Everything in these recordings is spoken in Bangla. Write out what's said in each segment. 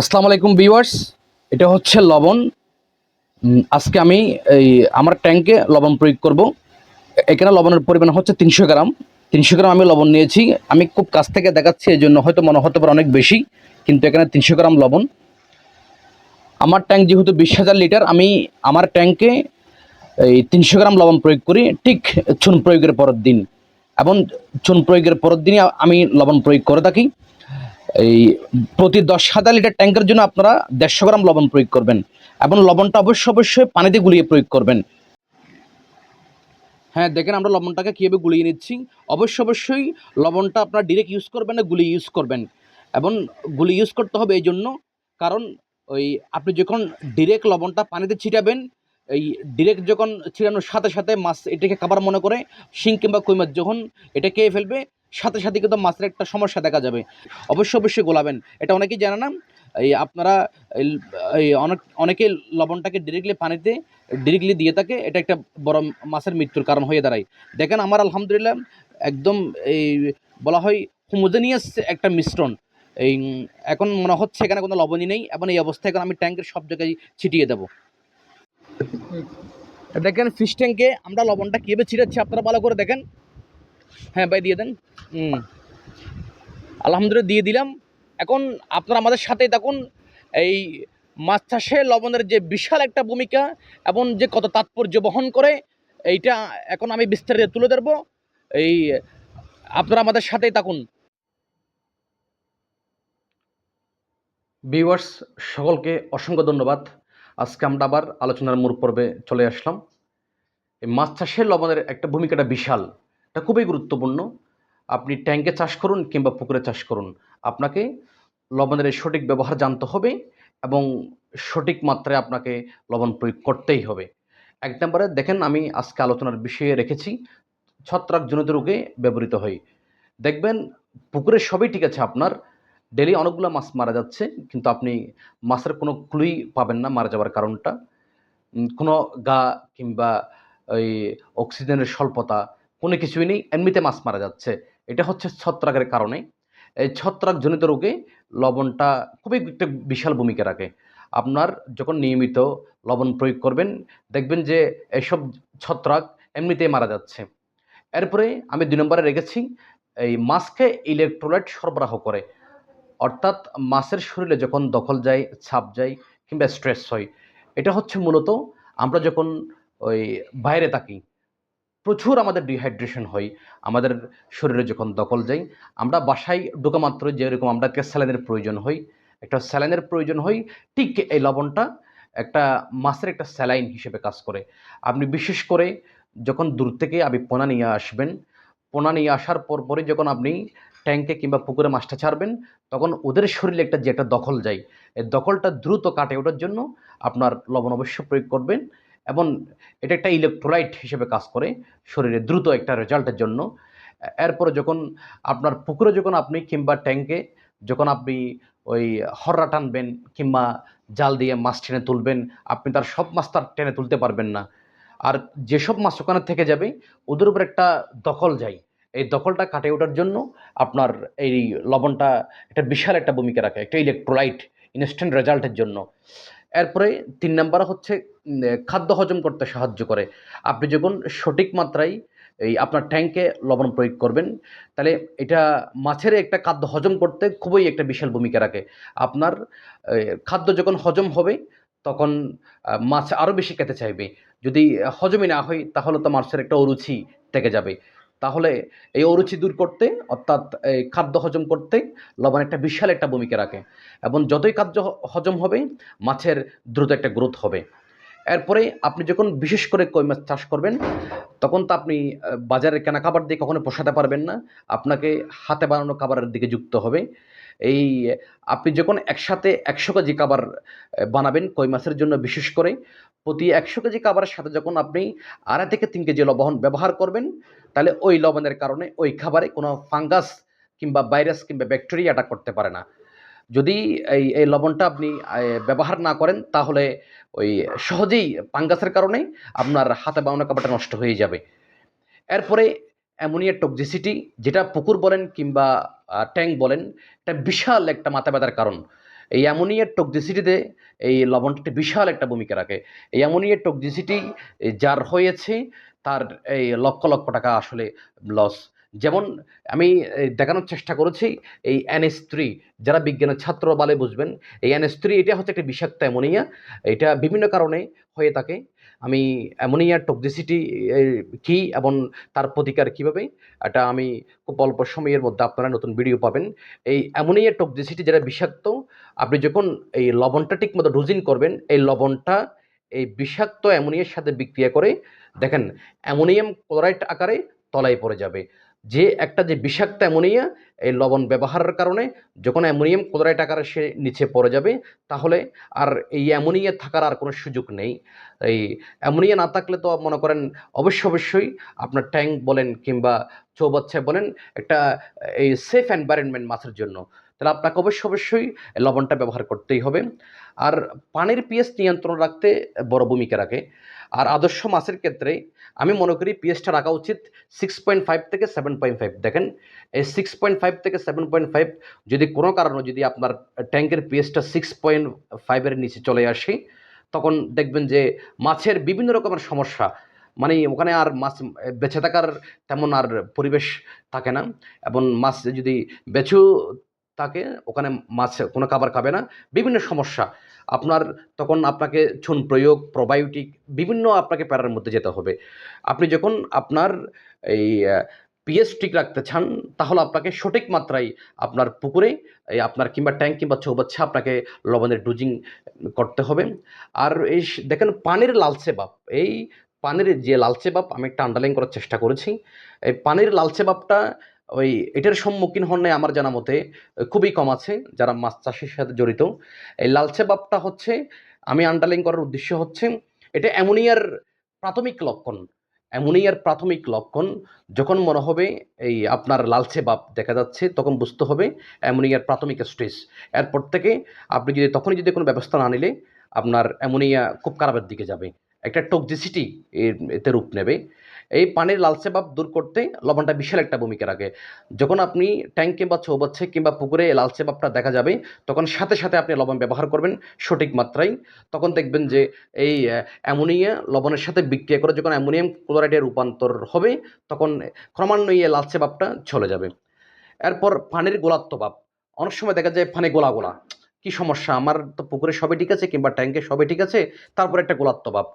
আসসালামু আলাইকুম ভিউয়ার্স, এটা হচ্ছে লবণ। আজকে আমি এই আমার ট্যাঙ্কে লবণ প্রয়োগ করব। এখানে লবণের পরিমাণ হচ্ছে তিনশো গ্রাম। তিনশো গ্রাম আমি লবণ নিয়েছি। আমি খুব কাছ থেকে দেখাচ্ছি এই জন্য হয়তো মনে হতে পারে অনেক বেশি, কিন্তু এখানে তিনশো গ্রাম লবণ। আমার ট্যাঙ্ক যেহেতু বিশ হাজার লিটার, আমি আমার ট্যাঙ্কে এই তিনশো গ্রাম লবণ প্রয়োগ করি, ঠিক চুন প্রয়োগের পরের দিন। এবং চুন প্রয়োগের পরের দিনই আমি লবণ প্রয়োগ করে থাকি। এই প্রতি দশ হাজার লিটার ট্যাঙ্কের জন্য আপনারা দেড়শো গ্রাম লবণ প্রয়োগ করবেন এবং লবণটা অবশ্যই অবশ্যই পানিতে গুলিয়ে প্রয়োগ করবেন। হ্যাঁ দেখেন আমরা লবণটাকে কীভাবে গুলিয়ে নিচ্ছি। অবশ্যই অবশ্যই লবণটা আপনারা ডিরেক্ট ইউজ করবেন না, গুলিয়ে ইউজ করবেন। এবং গুলি ইউজ করতে হবে এই জন্য কারণ ওই আপনি যখন ডিরেক্ট লবণটা পানিতে ছিটাবেন, এই ডিরেক্ট যখন ছিটানোর সাথে সাথে মাছ এটাকে খাবার মনে করে শিং কিংবা কই মাছ যখন এটা খেয়ে ফেলবে সাথে সাথে কিন্তু মাছের একটা সমস্যা দেখা যাবে। অবশ্যই অবশ্যই গোলাবেন। এটা অনেকেই জানে না। এই আপনারা এই- অনেক, অনেকে লবণটাকে ডিরেক্টলি পানিতে ডিরেক্টলি দিয়ে থাকে। এটা একটা বড় মাছের মৃত্যুর কারণ হয়ে দাঁড়ায়। দেখেন আমার আলহামদুলিল্লাহ একদম এই বলা হয় হোমোজেনিয়াস একটা মিশ্রণ। এই, এখন মনে হচ্ছে এখানে কোনো লবণই নেই। এবং এই অবস্থায় এখন আমি ট্যাঙ্কের সব জায়গায় ছিটিয়ে দেবো। দেখেন ফিশ ট্যাঙ্কে আমরা লবণটা কীভাবে ছিটাচ্ছি আপনারা ভালো করে দেখেন। হ্যাঁ ভাই, দিয়ে দেন। হুম। আলহামদুলিল্লাহ দিয়ে দিলাম। এখন আপনারা আমাদের সাথেই থাকুন। এই মাছ চাষে লবণের যে বিশাল একটা ভূমিকা এবং যে কত তাৎপর্য বহন করে, এইটা এখন আমি বিস্তারিত তুলে ধরবো। এই আপনারা আমাদের সাথেই থাকুন। ভিউয়ার্স, সকলকে অসংখ্য ধন্যবাদ। আজকে আমরা আবার আলোচনার মূল পর্বে চলে আসলাম। এই মাছ চাষে লবণের একটা ভূমিকাটা বিশাল। এটা খুবই গুরুত্বপূর্ণ। আপনি ট্যাঙ্কে চাষ করুন কিংবা পুকুরে চাষ করুন। আপনাকে লবণের সঠিক ব্যবহার জানতে হবে এবং সঠিক মাত্রায় আপনাকে লবণ প্রয়োগ করতেই হবে। এক নম্বরে দেখেন আমি আজকে আলোচনার বিষয়ে রেখেছি ছত্রাকজনিত রোগে ব্যবহৃত হয়। দেখবেন পুকুরে সবই ঠিক আছে আপনার ডেলি অনেকগুলো মাছ মারা যাচ্ছে, কিন্তু আপনি মাছের কোনো ক্লুই পাবেন না মারা যাওয়ার কারণটা। কোনো গা কিংবা ওই অক্সিজেনের স্বল্পতা কোনো কিছুই নেই, এমনিতে মাছ মারা যাচ্ছে। এটা হচ্ছে ছত্রাকের কারণে। এই ছত্রাকজনিত রোগে লবণটা খুবই একটা বিশাল ভূমিকা রাখে। আপনার যখন নিয়মিত লবণ প্রয়োগ করবেন, দেখবেন যে এসব ছত্রাক এমনিতেই মারা যাচ্ছে। এরপরে আমি দুই নম্বরে রেখেছি, এই মাছকে ইলেকট্রোলাইট সরবরাহ করে। অর্থাৎ মাছের শরীরে যখন দখল যায়, ছাপ যায় কিংবা স্ট্রেস হয়, এটা হচ্ছে মূলত আমরা যখন ওই বাইরে থাকি প্রচুর আমাদের ডিহাইড্রেশন হয়, আমাদের শরীরে যখন দখল যায়, আমরা বাসায় ঢোকা মাত্র যেরকম আমরা স্যালাইনের প্রয়োজন হয়, একটা স্যালাইনের প্রয়োজন হয়, ঠিক এই লবণটা একটা মাছের একটা স্যালাইন হিসেবে কাজ করে। আপনি বিশেষ করে যখন দূর থেকে আপনি পোনা নিয়ে আসবেন, পোনা নিয়ে আসার পর পরে যখন আপনি ট্যাঙ্কে কিংবা পুকুরে মাছটা ছাড়বেন, তখন ওদের শরীরে একটা যে একটা দখল যায়, এই দখলটা দ্রুত কাটে ওঠার জন্য আপনার লবণ অবশ্য প্রয়োগ করবেন এবং এটা একটা ইলেকট্রোলাইট হিসেবে কাজ করে শরীরে দ্রুত একটা রেজাল্টের জন্য। এরপরে যখন আপনার পুকুরে যখন আপনি কিংবা ট্যাঙ্কে যখন আপনি ওই হররা টানবেন কিংবা জাল দিয়ে মাছ টেনে তুলবেন, আপনি তার সব মাছ তার টেনে তুলতে পারবেন না। আর যেসব মাছ ওখানে থেকে যাবে, ওদের উপর একটা দখল যায়। এই দখলটা কাটে ওঠার জন্য আপনার এই লবণটা একটা বিশাল একটা ভূমিকা রাখে, একটা ইলেকট্রোলাইট ইনস্ট্যান্ট রেজাল্টের জন্য। এরপরে তিন নাম্বার হচ্ছে খাদ্য হজম করতে সাহায্য করে। আপনি যখন সঠিক মাত্রায় এই আপনার ট্যাঙ্কে লবণ প্রয়োগ করবেন, তাহলে এটা মাছের একটা খাদ্য হজম করতে খুবই একটা বিশাল ভূমিকা রাখে। আপনার খাদ্য যখন হজম হবে, তখন মাছ আরও বেশি খেতে চাইবে। যদি হজমই না হয়, তাহলে তো মাছের একটা অরুচি থেকে যাবে। তাহলে এই অরুচি দূর করতে, অর্থাৎ এই খাদ্য হজম করতে লবণ একটা বিশাল একটা ভূমিকা রাখে। এবং যতই খাদ্য হজম হবে, মাছের দ্রুত একটা গ্রোথ হবে। এরপরে আপনি যখন বিশেষ করে কই মাছ চাষ করবেন, তখন তো আপনি বাজারের কেনা খাবার দিয়ে কখনো পোষাতে পারবেন না। আপনাকে হাতে বানানো খাবারের দিকে যুক্ত হবে। এই, আপনি যখন একসাথে একশো কেজি খাবার বানাবেন কই মাছের জন্য বিশেষ করে, প্রতি একশো কেজি খাবারের সাথে যখন আপনি আড়াই থেকে তিন কেজি লবণ ব্যবহার করবেন, তাহলে ওই লবণের কারণে ওই খাবারে কোনো ফাঙ্গাস কিংবা ভাইরাস কিংবা ব্যাকটেরিয়া অ্যাটাক করতে পারে না। যদি এই এই লবণটা আপনি ব্যবহার না করেন, তাহলে ওই সহজেই পাঙ্গাসের কারণে আপনার হাতে বানানো কাপড়টা নষ্ট হয়ে যাবে। এরপরে অ্যামোনিয়ার টক্সিসিটি যেটা পুকুর বলেন কিংবা ট্যাঙ্ক বলেন, এটা বিশাল একটা মাথা ব্যথার কারণ। এই অ্যামোনিয়ার টক্সিসিটিতে এই লবণটা বিশাল একটা ভূমিকা রাখে। এই অ্যামোনিয়ার টক্সিসিটি যার হয়েছে, তার এই লক্ষ লক্ষ টাকা আসলে লস যেমন আমি দেখানোর চেষ্টা করেছি এই এনএস থ্রি যারা বিজ্ঞানের ছাত্র বলে বুঝবেন, এই এনএস থ্রি এটা হচ্ছে একটা বিষাক্ত অ্যামোনিয়া। এটা বিভিন্ন কারণে হয়ে থাকে। আমি অ্যামোনিয়ার টক্সিসিটি কী এবং তার প্রতিকার কীভাবে, এটা আমি খুব অল্প সময়ের মধ্যে আপনারা নতুন ভিডিও পাবেন। এই অ্যামোনিয়ার টক্সিসিটি যেটা বিষাক্ত, আপনি যখন এই লবণটা ঠিকমতো ডোজিন করবেন, এই লবণটা এই বিষাক্ত অ্যামোনিয়ার সাথে বিক্রিয়া করে, দেখেন, অ্যামোনিয়াম ক্লোরাইড আকারে তলায় পড়ে যাবে। যে একটা যে বিষাক্ত অ্যামোনিয়া, এই লবণ ব্যবহারের কারণে যখন অ্যামোনিয়াম ক্লোরাইড আকারে সে নিচে পড়ে যাবে, তাহলে আর এই অ্যামোনিয়া থাকার আর কোনো সুযোগ নেই। এই অ্যামোনিয়া না থাকলে তো মনে করেন অবশ্য অবশ্যই আপনার ট্যাঙ্ক বলেন কিংবা চৌবাচ্চা বলেন, একটা এই সেফ এনভায়রনমেন্ট মাছের জন্য। তাহলে আপনাকে অবশ্য অবশ্যই লবণটা ব্যবহার করতেই হবে। আর পানির পিএস নিয়ন্ত্রণ রাখতে বড় ভূমিকা রাখে। আর আদর্শ মাছের ক্ষেত্রে আমি মনে করি পিএসটা রাখা উচিত সিক্স পয়েন্ট ফাইভ থেকে সেভেন পয়েন্ট ফাইভ দেখেন, এই সিক্স পয়েন্ট ফাইভ থেকে সেভেন পয়েন্ট ফাইভ যদি কোনো কারণে যদি আপনার ট্যাঙ্কের পিএসটা সিক্স পয়েন্ট ফাইভের নিচে চলে আসে, তখন দেখবেন যে মাছের বিভিন্ন রকমের সমস্যা মানে ওখানে আর মাছ বেঁচে থাকার তেমন আর পরিবেশ থাকে না। এবং মাছ যদি বেঁচেও থাকে ওখানে মাছ, কোনো খাবার খাবে না। বিভিন্ন সমস্যা। আপনার তখন আপনাকে চুন প্রয়োগ প্রোবায়োটিক বিভিন্ন আপনাকে প্যারার মধ্যে যেতে হবে। আপনি যখন আপনার এই পিএস ঠিক রাখতে চান, তাহলে আপনাকে সঠিক মাত্রায় আপনার পুকুরে, এই আপনার কিংবা ট্যাঙ্ক কিংবা চৌবাচ্চা আপনাকে লবণের ডুজিং করতে হবে। আর এই দেখেন পানির লালচে বাপ এই পানির যে লালচে বাপ আমি একটা আন্ডারলাইন করার চেষ্টা করেছি। এই পানির লালচে ভাবটা ওই এটার সম্মুখীন হন নাই আমার জানা মতে, খুবই কম আছে যারা মাছ চাষের সাথে জড়িত। এই লালচে বাপটা হচ্ছে, আমি আন্ডারলাইন করার উদ্দেশ্য হচ্ছে, এটা অ্যামোনিয়ার প্রাথমিক লক্ষণ অ্যামোনিয়ার প্রাথমিক লক্ষণ, যখন মনে হবে এই আপনার লালচে বাপ দেখা যাচ্ছে, তখন বুঝতে হবে অ্যামোনিয়ার প্রাথমিক স্টেজ। এরপর থেকে আপনি যদি, তখনই যদি কোনো ব্যবস্থা না নিলে, আপনার অ্যামোনিয়া খুব খারাপের দিকে যাবে। একটা টক্সিসিটি এতে রূপ নেবে। এই পানির লালচে ভাব দূর করতে লবণটা বিশাল একটা ভূমিকা রাখে। যখন আপনি ট্যাঙ্কে বা চৌবাচ্ছে কিংবা পুকুরে লালচে ভাবটা দেখা যাবে, তখন সাথে সাথে আপনি লবণ ব্যবহার করবেন সঠিক মাত্রায়। তখন দেখবেন যে এই অ্যামোনিয়া লবণের সাথে বিক্রিয়া করে যখন অ্যামোনিয়াম ক্লোরাইডে রূপান্তর হবে, তখন ক্রমান্বয়ে লালচে ভাবটা চলে যাবে। এরপর পানির গোলাত্ম ভাব। অনেক সময় দেখা যায় পানি গোলা গোলা। কি সমস্যা? আমার তো পুকুরে সবই ঠিক আছে কিংবা ট্যাঙ্কে সবই ঠিক আছে, তারপর একটা গোলাত্ম ভাব।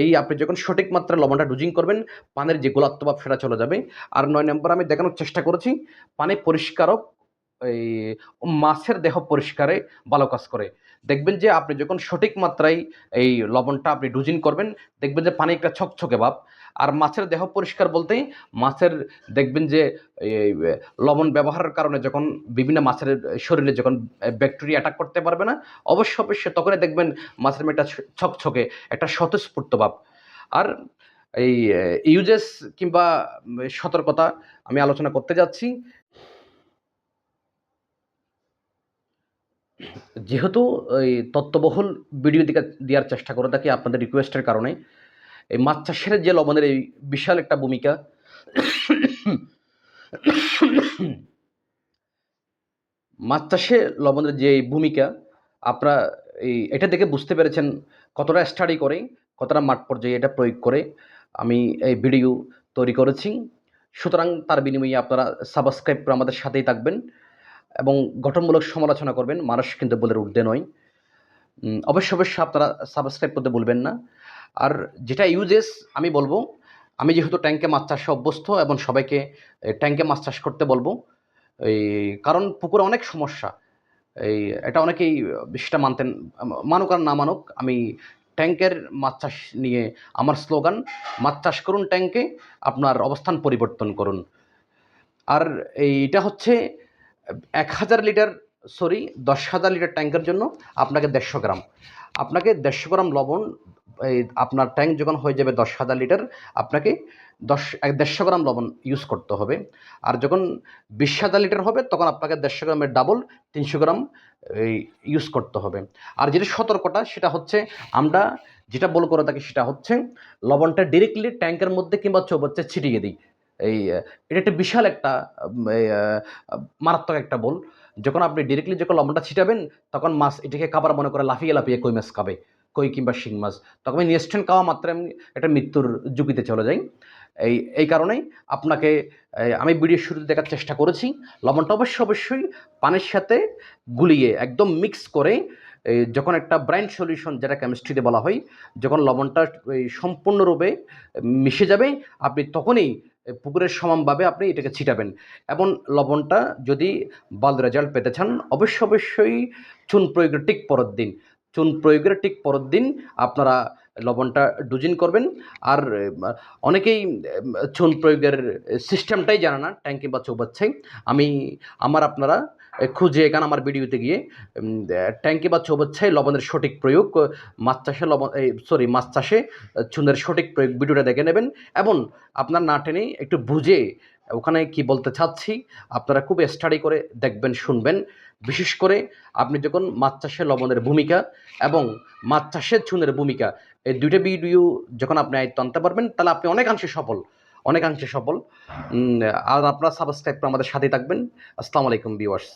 এই আপনি যখন সঠিক মাত্রায় লবণটা ডুজিং করবেন, পানের যে গোলাত্ম ভাব সেটা চলে যাবে। আর নয় নম্বর আমি দেখানোর চেষ্টা করেছি, পানি পরিষ্কারক, এই মাছের দেহ পরিষ্কারে ভালো কাজ করে। দেখবেন যে আপনি যখন সঠিক মাত্রায় এই লবণটা আপনি ডুজিং করবেন, দেখবেন যে পানি একটা ছকছকে ভাব। আর মাছের দেহ পরিষ্কার বলতে মাছের দেখবেন যে লবণ ব্যবহারের কারণে যখন বিভিন্ন মাছের শরীরে যখন ব্যাকটেরিয়া অ্যাটাক করতে পারবে না, অবশ্য অবশ্যই তখনই দেখবেন মাছের মেয়েটা ছকছকে একটা স্বতঃস্ফূর্ত ভাব। আর এই ইউজেস কিংবা সতর্কতা আমি আলোচনা করতে যাচ্ছি। যেহেতু, এই তত্ত্ববহুল ভিডিও দিকে দেওয়ার চেষ্টা করে থাকি আপনাদের রিকোয়েস্টের কারণে এই মাছ চাষের যে লবণের এই বিশাল একটা ভূমিকা মাছ চাষে লবণের যে ভূমিকা, আপনারা এই এটা দেখে বুঝতে পেরেছেন কতটা স্টাডি করে, কতটা মাঠ পর্যায়ে এটা প্রয়োগ করে আমি এই ভিডিও তৈরি করেছি। সুতরাং তার বিনিময়ে আপনারা সাবস্ক্রাইব করে আমাদের সাথেই থাকবেন এবং গঠনমূলক সমালোচনা করবেন। মানুষ কিন্তু বলে উঠতে নয়। অবশ্য অবশ্যই আপনারা সাবস্ক্রাইব করতে বলবেন না। আর যেটা ইউজেস আমি বলব, আমি যেহেতু ট্যাঙ্কে মাছ চাষে অভ্যস্ত এবং সবাইকে ট্যাঙ্কে মাছ চাষ করতে বলব, এই, কারণ পুকুরে অনেক সমস্যা। এই, এটা অনেকেই সেটা মানতেন, মানুক আর না মানুক, আমি ট্যাঙ্কের মাছ চাষ নিয়ে আমার স্লোগান, মাছ চাষ করুন ট্যাঙ্কে আপনার অবস্থান পরিবর্তন করুন। আর এইটা হচ্ছে এক হাজার লিটার সরি দশ হাজার লিটার ট্যাঙ্কের জন্য আপনাকে দেড়শো গ্রাম। আপনাকে দেড়শো গ্রাম লবণ আপনার ট্যাঙ্ক যখন হয়ে যাবে দশ হাজার লিটার আপনাকে দশ এক দেড়শো গ্রাম লবণ ইউজ করতে হবে। আর যখন বিশ হাজার লিটার হবে তখন আপনাকে দেড়শো গ্রামের ডাবল তিনশো গ্রাম এই ইউজ করতে হবে। আর যেটা সতর্কতা সেটা হচ্ছে আমরা যেটা বল করে থাকি সেটা হচ্ছে লবণটা ডিরেক্টলি ট্যাঙ্কের মধ্যে কিংবা চৌবাচ্চা ছিটিয়ে দিই। এই এটা একটা বিশাল একটা এই, মারাত্মক একটা বল। যখন আপনি ডিরেক্টলি যখন লবণটা ছিটাবেন তখন মাছ এটাকে খাবার মনে করে লাফিয়ে লাফিয়ে কই মাছ খাবে। কই কিংবা শিং মাছ। তখন আমি ইনস্ট্যান্ট খাওয়া মাত্র আমি একটা মৃত্যুর ঝুঁকিতে চলে যাই। এই এই কারণেই আপনাকে আমি ভিডিও শুরুতে দেখার চেষ্টা করেছি। লবণটা অবশ্যই অবশ্যই পানির সাথে গুলিয়ে একদম মিক্স করে যখন একটা ব্রাইন সলিউশন যেটা কেমিস্ট্রিতে বলা হয়, যখন লবণটা সম্পূর্ণরূপে মিশে যাবে, আপনি তখনই পুকুরের সমানভাবে আপনি এটাকে ছিটাবেন। এবং লবণটা যদি ভালো রেজাল্ট পেতে চান অবশ্যই অবশ্যই চুন প্রয়োগের ঠিক পরের দিন। চুন প্রয়োগের ঠিক পরের দিন আপনারা লবণটা ডুজিন করবেন। আর অনেকেই চুন প্রয়োগের সিস্টেমটাই জানে না ট্যাঙ্কি বা চৌবাচ্চাই। আমি, আমার আপনারা খুঁজে এখানে আমার ভিডিওতে গিয়ে ট্যাঙ্কি বা চৌবাচ্চায় লবণের সঠিক প্রয়োগ মাছ চাষে লবণ এই সরি, মাছ চাষে চুনের সঠিক প্রয়োগ ভিডিওটা দেখে নেবেন। এবং আপনার না টেনে একটু বুঝে, ওখানে কি বলতে চাচ্ছি, আপনারা খুব স্টাডি করে দেখবেন, শুনবেন। বিশেষ করে আপনি যখন মাছ চাষে লবণের ভূমিকা এবং মাছ চাষের চুনের ভূমিকা, এই দুইটা ভিডিও যখন আপনি আয়ত্ত আনতে পারবেন, তাহলে আপনি অনেকাংশে সফল অনেকাংশে সফল। আর আপনারা সাবস্ক্রাইব করে আমাদের সাথে থাকবেন। আসসালামু আলাইকুম ভিউয়ার্স